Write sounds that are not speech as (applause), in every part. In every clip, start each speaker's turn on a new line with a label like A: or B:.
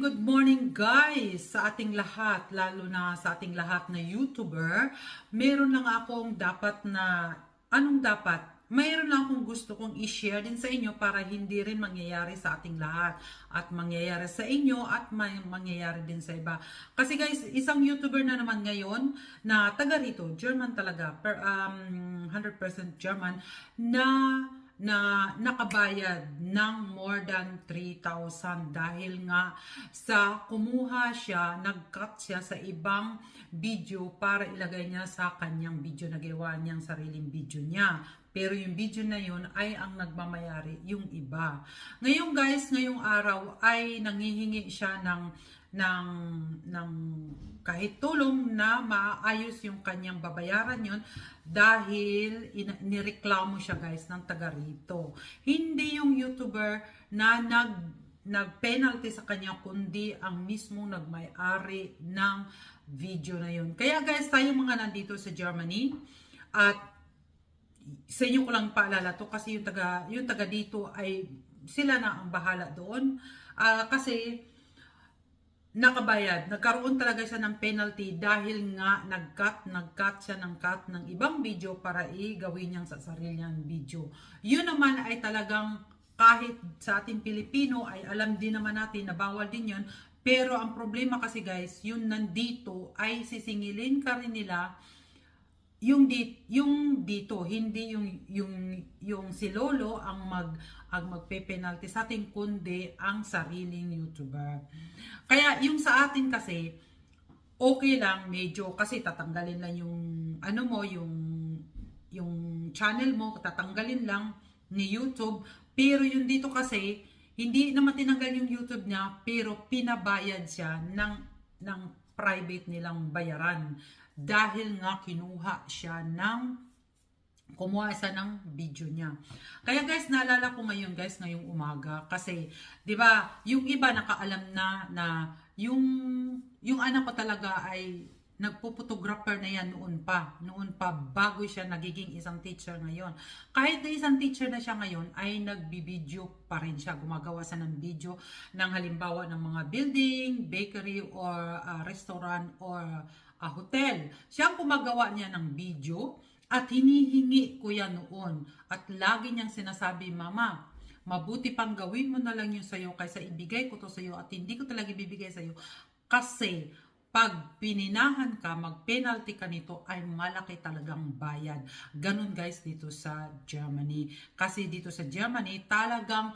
A: good morning guys sa ating lahat, lalo na sa ating lahat na YouTuber. Meron lang akong dapat na, anong dapat? Mayroon lang akong gusto kong i-share din sa inyo para hindi rin mangyayari sa ating lahat at mangyayari sa inyo at may mangyayari din sa iba. Kasi guys, isang YouTuber na naman ngayon na taga rito, German talaga, per, um, 100% German, na na nakabayad ng more than 3,000 dahil nga sa kumuha siya, nag-cut siya sa ibang video para ilagay niya sa kanyang video na gawa niyang sariling video niya. Pero yung video na yun ay ang nagmamayari yung iba. Ngayon guys, ngayong araw ay nangihingi siya ng ng ng kahit tulong na maayos yung kanyang babayaran yon dahil in, nireklamo siya guys ng taga rito. Hindi yung YouTuber na nag nag-penalty sa kanya kundi ang mismo nagmay-ari ng video na yun. Kaya guys, tayo mga nandito sa Germany at sa inyo ko lang paalala to kasi yung taga yung taga dito ay sila na ang bahala doon. Ah, kasi nakabayad. Nagkaroon talaga siya ng penalty dahil nga nag-cut, nag-cut siya ng cut ng ibang video para i-gawin niyang sa sarili niyang video. Yun naman ay talagang kahit sa ating Pilipino ay alam din naman natin na bawal din yun. Pero ang problema kasi guys, yun nandito ay sisingilin ka rin nila yung di, yung dito hindi yung yung yung si Lolo ang mag ang magpe-penalty sa atin kundi ang sariling YouTuber. Kaya yung sa atin kasi okay lang medyo kasi tatanggalin lang yung ano mo yung yung channel mo tatanggalin lang ni YouTube pero yung dito kasi hindi naman tinanggal yung YouTube niya pero pinabayad siya ng ng private nilang bayaran dahil nga kinuha siya ng kumuha siya ng video niya. Kaya guys, naalala ko ngayon guys, ngayong umaga kasi 'di ba, yung iba nakaalam na na yung yung anak ko talaga ay nagpo-photographer na yan noon pa. Noon pa, bago siya nagiging isang teacher ngayon. Kahit na isang teacher na siya ngayon, ay nagbibideo pa rin siya. Gumagawa siya ng video ng halimbawa ng mga building, bakery, or uh, restaurant, or uh, hotel. Siya ang niya ng video at hinihingi ko yan noon. At lagi niyang sinasabi, Mama, mabuti pang gawin mo na lang yun sa'yo kaysa ibigay ko to sa'yo at hindi ko talaga ibibigay sa'yo. Kasi pag pininahan ka, mag-penalty ka nito, ay malaki talagang bayad. Ganun guys dito sa Germany. Kasi dito sa Germany, talagang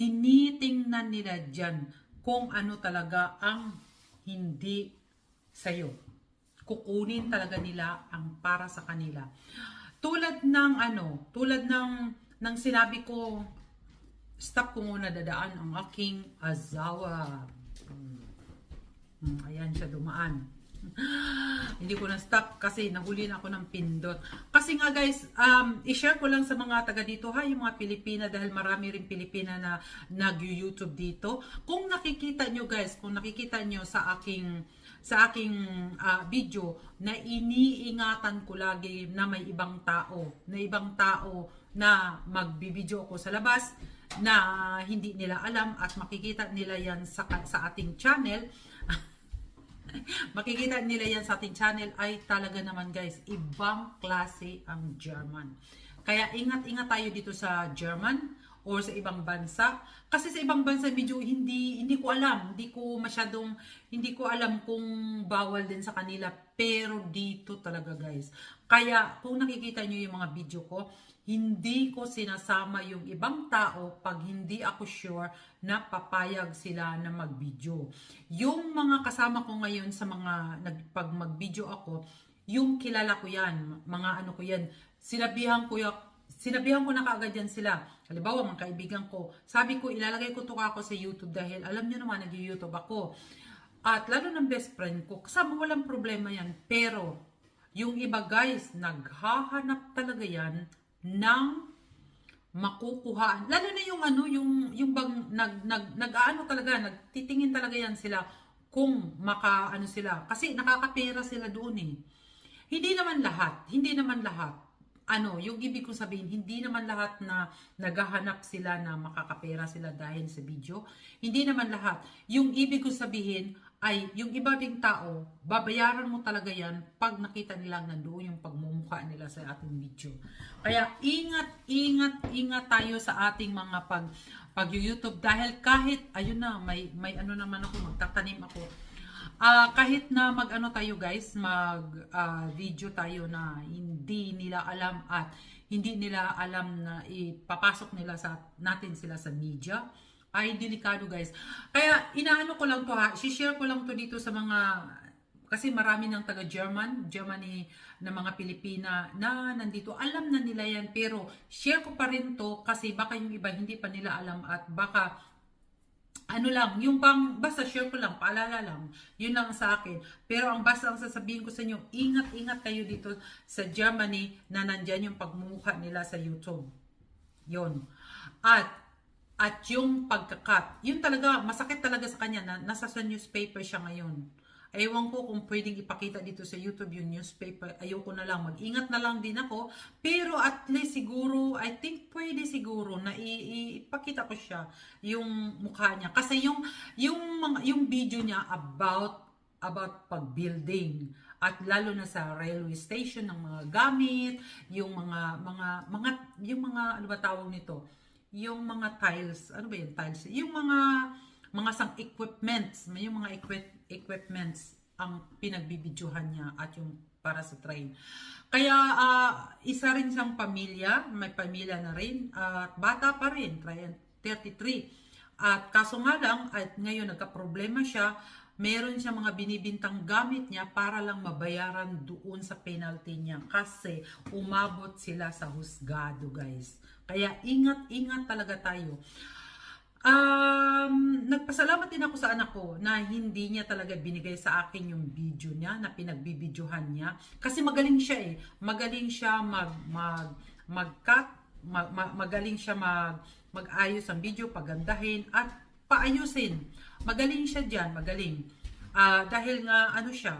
A: tinitingnan nila dyan kung ano talaga ang hindi sa'yo. Kukunin talaga nila ang para sa kanila. Tulad ng ano, tulad ng, ng sinabi ko, stop ko muna dadaan ang aking azawa. Hmm. Hmm, ayan siya dumaan. Hindi ko na stop kasi nahuli na ako ng pindot. Kasi nga guys, um, i-share ko lang sa mga taga dito ha, yung mga Pilipina dahil marami rin Pilipina na nag-YouTube dito. Kung nakikita nyo guys, kung nakikita nyo sa aking sa aking uh, video na iniingatan ko lagi na may ibang tao, na ibang tao na magbibideo ako sa labas na hindi nila alam at makikita nila yan sa, sa ating channel (laughs) makikita nila yan sa ating channel ay talaga naman guys, ibang klase ang German. Kaya ingat-ingat tayo dito sa German or sa ibang bansa. Kasi sa ibang bansa medyo hindi hindi ko alam, hindi ko masyadong hindi ko alam kung bawal din sa kanila pero dito talaga guys. Kaya kung nakikita niyo yung mga video ko, hindi ko sinasama yung ibang tao pag hindi ako sure na papayag sila na mag-video. Yung mga kasama ko ngayon sa mga pag mag-video ako, yung kilala ko yan, mga ano ko yan, sinabihan ko sinabihan ko na kaagad yan sila. Halimbawa, mga kaibigan ko, sabi ko, ilalagay ko to ako sa YouTube dahil alam nyo naman, nag-YouTube ako. At lalo ng best friend ko, kasama walang problema yan. Pero, yung iba guys, naghahanap talaga yan ng makukuha. Lalo na yung ano, yung yung bang nag nag nag-aano talaga, nagtitingin talaga yan sila kung maka ano sila kasi nakakapera sila doon eh. Hindi naman lahat, hindi naman lahat. ano, yung ibig kong sabihin, hindi naman lahat na naghahanap sila na makakapera sila dahil sa video. Hindi naman lahat. Yung ibig kong sabihin ay yung iba ding tao, babayaran mo talaga yan pag nakita nilang nandoon yung pagmumukha nila sa ating video. Kaya ingat, ingat, ingat tayo sa ating mga pag pag YouTube dahil kahit ayun na may may ano naman ako magtatanim ako Ah, kahit na mag-ano tayo guys, mag ah, video tayo na hindi nila alam at hindi nila alam na ipapasok nila sa natin sila sa media ay delikado guys. Kaya inaano ko lang to ha, share ko lang to dito sa mga kasi marami ng taga German, Germany na mga Pilipina na nandito. Alam na nila yan pero share ko pa rin to kasi baka yung iba hindi pa nila alam at baka ano lang, yung pang, basta share ko lang, paalala lang, yun lang sa akin. Pero ang basta ang sasabihin ko sa inyo, ingat-ingat kayo dito sa Germany na nandyan yung pagmumukha nila sa YouTube. Yun. At, at yung pagkakat, yun talaga, masakit talaga sa kanya na nasa sa newspaper siya ngayon. Ewan ko kung pwedeng ipakita dito sa YouTube yung newspaper. Ayoko na lang. Mag-ingat na lang din ako. Pero at least siguro, I think pwede siguro na ipakita ko siya yung mukha niya. Kasi yung, yung, mga, yung video niya about about pag-building at lalo na sa railway station ng mga gamit, yung mga mga mga yung mga ano ba tawag nito? Yung mga tiles, ano ba yung tiles? Yung mga mga sang equipments, yung mga equip, equipments ang pinagbibidyohan niya at yung para sa train. Kaya ah, isa rin siyang pamilya, may pamilya na rin at bata pa rin, 33. At kaso nga lang, at ngayon nagka-problema siya, meron siya mga binibintang gamit niya para lang mabayaran doon sa penalty niya kasi umabot sila sa husgado guys. Kaya ingat-ingat talaga tayo. Um, nagpasalamat din ako sa anak ko na hindi niya talaga binigay sa akin yung video niya na pinagbibidyohan niya kasi magaling siya eh. Magaling siya mag mag mag-cut, mag, mag- magaling siya mag mag-ayos ang video, pagandahin at paayusin. Magaling siya diyan, magaling. Ah, dahil nga ano siya,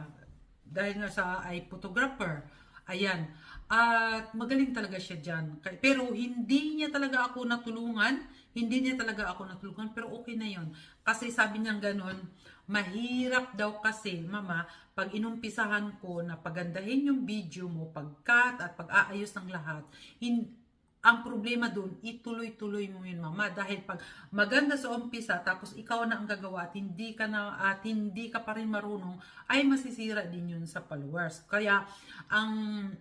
A: dahil nga sa ay photographer. Ayan. At magaling talaga siya. Kay- Pero hindi niya talaga ako natulungan. Hindi niya talaga ako natulungan. Pero okay na yon Kasi sabi niya ganun, mahirap daw kasi, mama, pag inumpisahan ko na pagandahin yung video mo, pag-cut at pag-aayos ng lahat, hin- ang problema doon, ituloy-tuloy mo yun, mama. Dahil pag maganda sa umpisa, tapos ikaw na ang gagawa at hindi ka na at hindi ka pa rin marunong, ay masisira din yun sa followers. Kaya, ang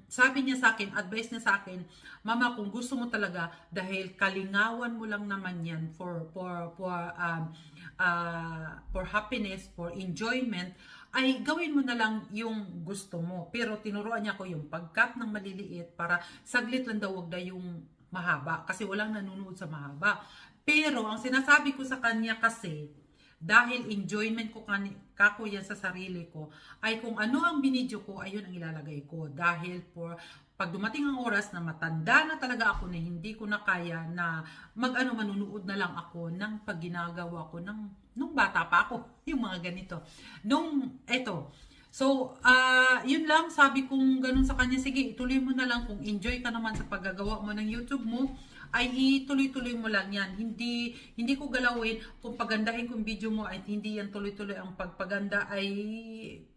A: sabi niya sa akin, advice niya sa akin, mama, kung gusto mo talaga, dahil kalingawan mo lang naman yan for, for, for, um, uh, for happiness, for enjoyment, ay gawin mo na lang yung gusto mo. Pero tinuruan niya ko yung pagkat ng maliliit para saglit lang daw wag na yung mahaba kasi walang nanonood sa mahaba. Pero ang sinasabi ko sa kanya kasi dahil enjoyment ko kako yan sa sarili ko ay kung ano ang binidyo ko ayun ang ilalagay ko dahil for pag dumating ang oras na matanda na talaga ako na hindi ko na kaya na mag-ano manunood na lang ako ng pag ginagawa ko ng nung bata pa ako (laughs) yung mga ganito. Nung eto. So, ah yun lang, sabi kong ganun sa kanya, sige, ituloy mo na lang. Kung enjoy ka naman sa paggagawa mo ng YouTube mo, ay ituloy-tuloy mo lang yan. Hindi hindi ko galawin. Kung pagandahin kong video mo ay hindi yan tuloy-tuloy. Ang pagpaganda ay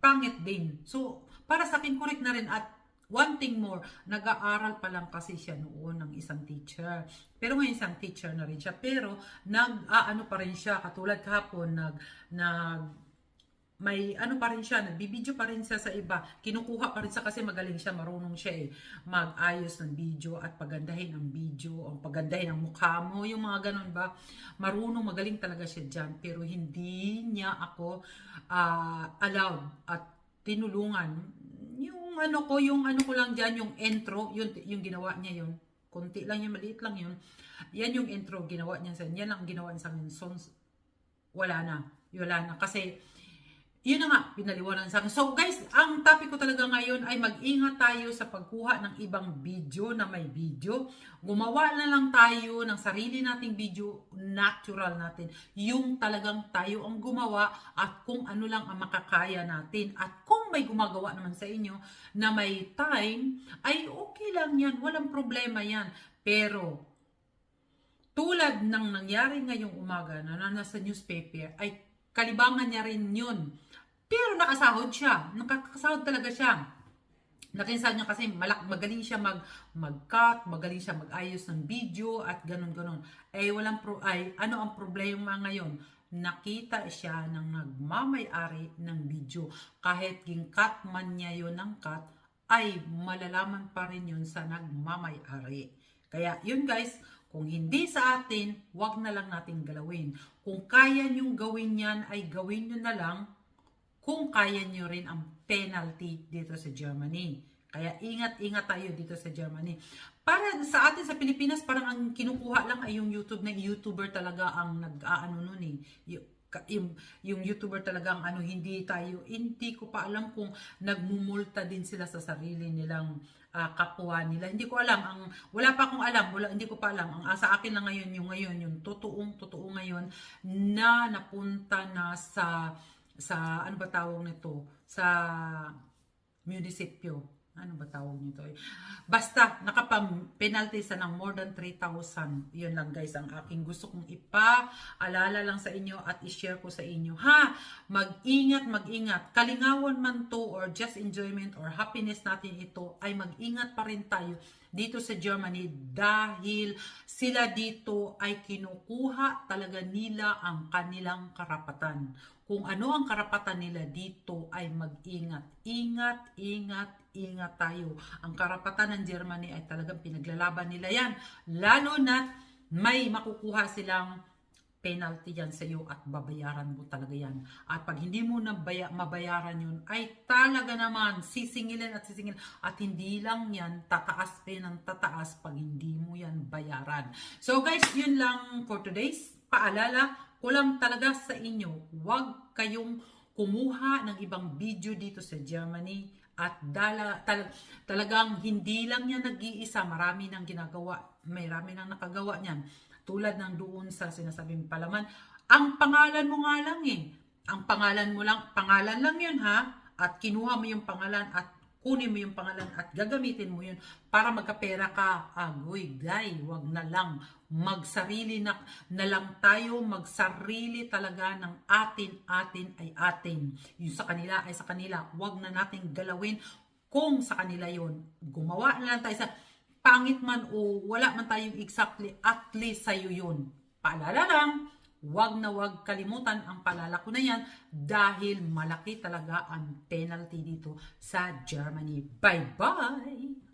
A: pangit din. So, para sa akin correct na rin. At One thing more, nag-aaral pa lang kasi siya noon ng isang teacher. Pero ngayon isang teacher na rin siya. Pero nag-aano pa rin siya, katulad kahapon, nag, nag, may ano pa rin siya, nagbibideo pa rin siya sa iba. Kinukuha pa rin siya kasi magaling siya, marunong siya eh. Mag-ayos ng video at pagandahin ang video, ang pagandahin ang mukha mo, yung mga ganun ba. Marunong, magaling talaga siya dyan. Pero hindi niya ako ah, allowed at tinulungan. Yung ano ko, yung ano ko lang dyan, yung intro, yun, yung ginawa niya yun. Kunti lang yun, maliit lang yun. Yan yung intro, ginawa niya sa Yan lang ang ginawa niya sa akin. Songs, wala na. Wala na. Kasi, yun na nga, pinaliwanan sa akin. So guys, ang topic ko talaga ngayon ay mag-ingat tayo sa pagkuha ng ibang video na may video. Gumawa na lang tayo ng sarili nating video, natural natin. Yung talagang tayo ang gumawa at kung ano lang ang makakaya natin. At may gumagawa naman sa inyo na may time, ay okay lang yan. Walang problema yan. Pero, tulad ng nangyari ngayong umaga na nasa newspaper, ay kalibangan niya rin yun. Pero nakasahod siya. Nakakasahod talaga siya. Nakinsan niya kasi malak magaling siya mag mag-cut, magaling siya mag-ayos ng video at ganun ganon. Eh walang pro ay ano ang problema ngayon? Nakita siya ng nagmamay-ari ng video. Kahit ging-cut man niya yon ng cut, ay malalaman pa rin yun sa nagmamay-ari. Kaya yun guys, kung hindi sa atin, wag na lang natin galawin. Kung kaya niyong gawin yan, ay gawin nyo na lang kung kaya nyo rin ang penalty dito sa Germany. Kaya ingat-ingat tayo dito sa Germany. Para sa atin sa Pilipinas, parang ang kinukuha lang ay yung YouTube na YouTuber talaga ang nag-aano nun eh. Yung, yung, yung YouTuber talaga ang ano, hindi tayo, hindi ko pa alam kung nagmumulta din sila sa sarili nilang ah, kapwa nila. Hindi ko alam, ang wala pa akong alam, wala, hindi ko pa alam. Ang ah, sa akin lang ngayon, yung ngayon, yung totoong, totoo ngayon, na napunta na sa sa ano ba tawag nito sa munisipyo ano ba tawag nito eh? Basta, nakapam penalty sa ng more than 3,000. Yun lang guys, ang aking gusto kong ipaalala lang sa inyo at i-share ko sa inyo. Ha, mag-ingat, mag-ingat. Kalingawan man to or just enjoyment or happiness natin ito, ay mag-ingat pa rin tayo dito sa Germany dahil sila dito ay kinukuha talaga nila ang kanilang karapatan. Kung ano ang karapatan nila dito ay mag-ingat. Ingat, ingat, ingat tayo. Ang karapatan ng Germany ay talagang pinaglalaban nila yan. Lalo na may makukuha silang penalty yan sa iyo at babayaran mo talaga yan. At pag hindi mo na baya, mabayaran yun, ay talaga naman sisingilin at sisingilin. At hindi lang yan, tataas pa ng tataas pag hindi mo yan bayaran. So guys, yun lang for today's paalala ko lang talaga sa inyo, huwag kayong kumuha ng ibang video dito sa Germany at dala, tal- talagang hindi lang yan nag-iisa, marami nang ginagawa, may marami nang nakagawa niyan. Tulad ng doon sa sinasabing palaman, ang pangalan mo nga lang eh. Ang pangalan mo lang, pangalan lang yun ha, at kinuha mo yung pangalan at kunin mo yung pangalan at gagamitin mo yun para magkapera ka. Agoy, guy, wag na lang. Magsarili na, na lang tayo, magsarili talaga ng atin, atin ay atin. Yung sa kanila ay sa kanila. Wag na nating galawin kung sa kanila yon Gumawa na lang tayo sa pangit man o wala man tayong exactly, at least sa'yo yun. Paalala lang, Huwag na huwag kalimutan ang palala ko na yan dahil malaki talaga ang penalty dito sa Germany. Bye-bye!